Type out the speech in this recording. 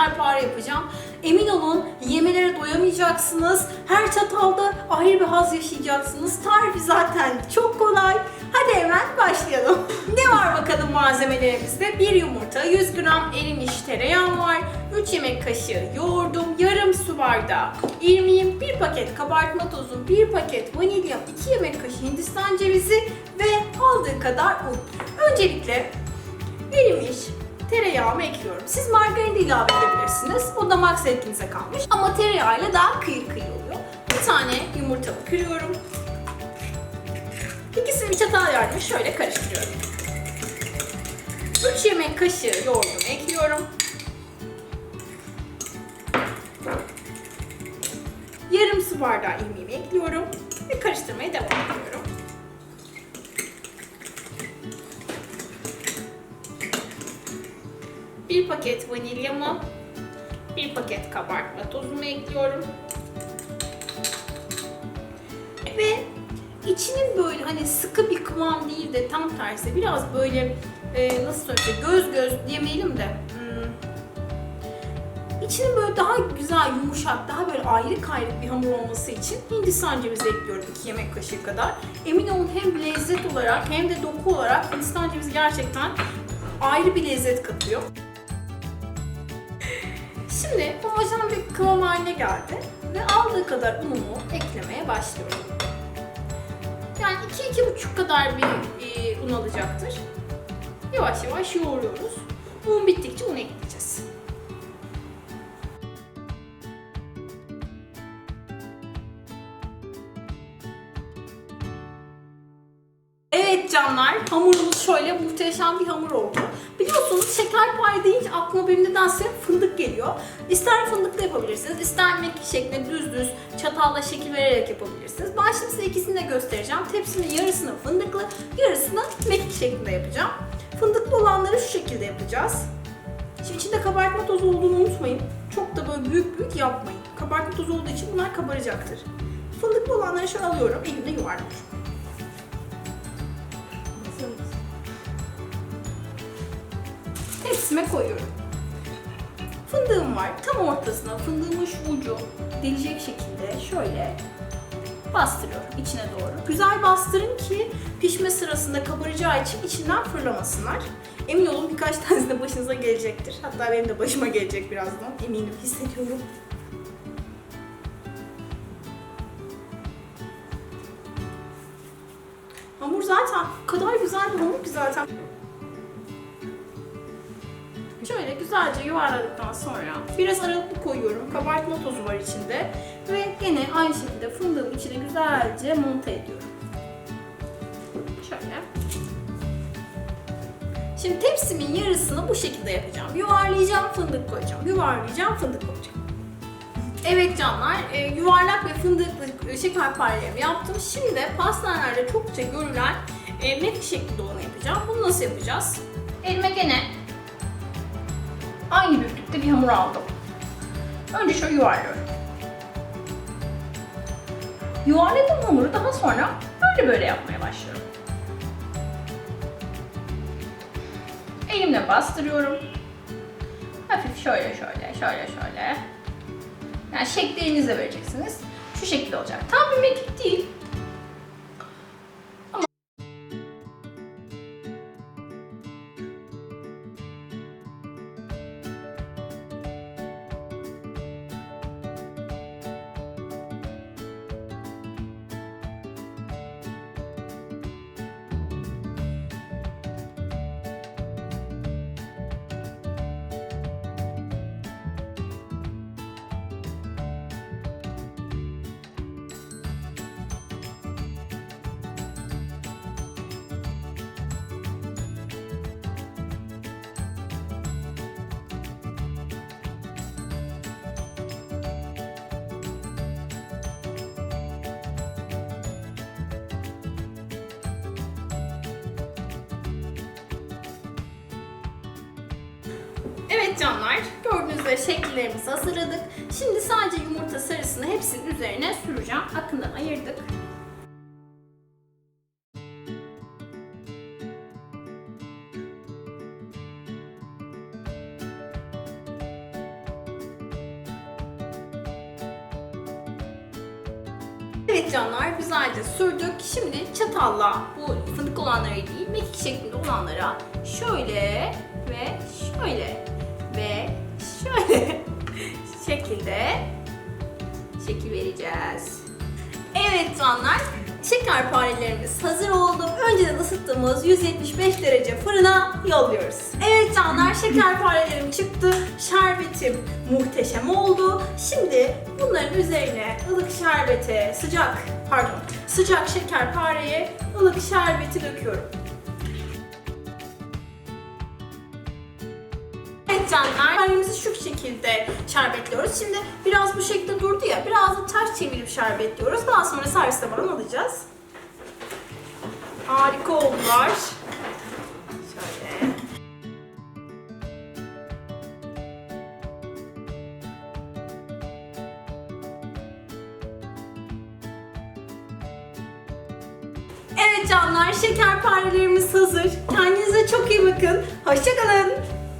şekerpare yapacağım. Emin olun yemelere doyamayacaksınız. Her çatalda ayrı bir haz yaşayacaksınız. Tarifi zaten çok kolay. Hadi hemen başlayalım. ne var bakalım malzemelerimizde? 1 yumurta, 100 gram erimiş tereyağım var. 3 yemek kaşığı yoğurdum, yarım su bardağı irmiğim, 1 paket kabartma tozu, 1 paket vanilya, 2 yemek kaşığı hindistan cevizi ve aldığı kadar un. Öncelikle erimiş tereyağımı ekliyorum. Siz margarin de ilave edebilirsiniz. O damak zevkinize kalmış. Ama tereyağıyla daha kıyır kıyır oluyor. Bir tane yumurtamı kırıyorum. İkisini bir çatal yardımıyla şöyle karıştırıyorum. 3 yemek kaşığı yoğurdumu ekliyorum. Yarım su bardağı irmiğimi ekliyorum ve karıştırmaya devam ediyorum. Bir paket vanilyamı, bir paket kabartma tozumu ekliyorum. Ve içinin böyle hani sıkı bir kıvam değil de tam tersi biraz böyle e, nasıl söyleyeyim göz göz demeyelim de hmm, içinin böyle daha güzel yumuşak daha böyle ayrı kayrık bir hamur olması için hindistan cevizi ekliyorum 2 yemek kaşığı kadar. Emin olun hem lezzet olarak hem de doku olarak hindistan cevizi gerçekten ayrı bir lezzet katıyor. Şimdi homojen bir kıvam haline geldi ve aldığı kadar unumu eklemeye başlıyorum. Yani 2-2,5 kadar bir e, un alacaktır. Yavaş yavaş yoğuruyoruz. Un bittikçe un ekleyeceğiz. Evet canlar, hamurumuz şöyle muhteşem bir hamur oldu. Biliyorsunuz şekerpare deyince aklıma benim nedense fındık geliyor. İster fındıklı yapabilirsiniz, ister mekik şeklinde düz düz çatalla şekil vererek yapabilirsiniz. Ben şimdi size ikisini de göstereceğim. Tepsinin yarısını fındıklı, yarısını mekik şeklinde yapacağım. Fındıklı olanları şu şekilde yapacağız. Şimdi içinde kabartma tozu olduğunu unutmayın. Çok da böyle büyük büyük yapmayın. Kabartma tozu olduğu için bunlar kabaracaktır. Fındıklı olanları şöyle alıyorum, elimde yuvarlıyorum. Tepsime koyuyorum. Fındığım var. Tam ortasına fındığımın şu ucu delecek şekilde şöyle bastırıyorum içine doğru. Güzel bastırın ki pişme sırasında kabaracağı için içinden fırlamasınlar. Emin olun birkaç tanesi de başınıza gelecektir. Hatta benim de başıma gelecek birazdan. Eminim hissediyorum. Hamur zaten kadar güzel bir hamur ki zaten. Güzelce yuvarladıktan sonra biraz aralıklı koyuyorum. Kabartma tozu var içinde. Ve yine aynı şekilde fındığın içine güzelce monte ediyorum. Şöyle. Şimdi tepsimin yarısını bu şekilde yapacağım. Yuvarlayacağım, fındık koyacağım. Yuvarlayacağım, fındık koyacağım. Evet canlar, e, yuvarlak ve fındıklı şekerparelerimi yaptım. Şimdi pastanelerde çokça görülen e, mekik şeklinde olanı yapacağım. Bunu nasıl yapacağız? Elime gene aynı büyüklükte bir hamur aldım. Önce şöyle yuvarlıyorum. Yuvarladığım hamuru daha sonra böyle böyle yapmaya başlıyorum. Elimle bastırıyorum. Hafif şöyle şöyle şöyle şöyle. Yani şekli elinizle vereceksiniz. Şu şekilde olacak. Tam bir mekik değil. Evet canlar, gördüğünüz üzere şekillerimizi hazırladık. Şimdi sadece yumurta sarısını hepsinin üzerine süreceğim. Akından ayırdık. Evet canlar güzelce sürdük. Şimdi çatalla bu fındık olanları değil, mekik şeklinde olanlara şöyle ve şöyle şekil. Evet canlar şekerparelerimiz hazır oldu. Önceden ısıttığımız 175 derece fırına yolluyoruz. Evet canlar şekerparelerim çıktı. Şerbetim muhteşem oldu. Şimdi bunların üzerine ılık şerbete, sıcak pardon sıcak şekerpareye ılık şerbeti döküyorum. Canlar, kahvemizi şu şekilde şerbetliyoruz. Şimdi biraz bu şekilde durdu ya, biraz da ters çevirip şerbetliyoruz. Daha sonra servis tabağına alacağız. Harika oldular. Evet canlar, şekerparelerimiz hazır. Kendinize çok iyi bakın. Hoşçakalın.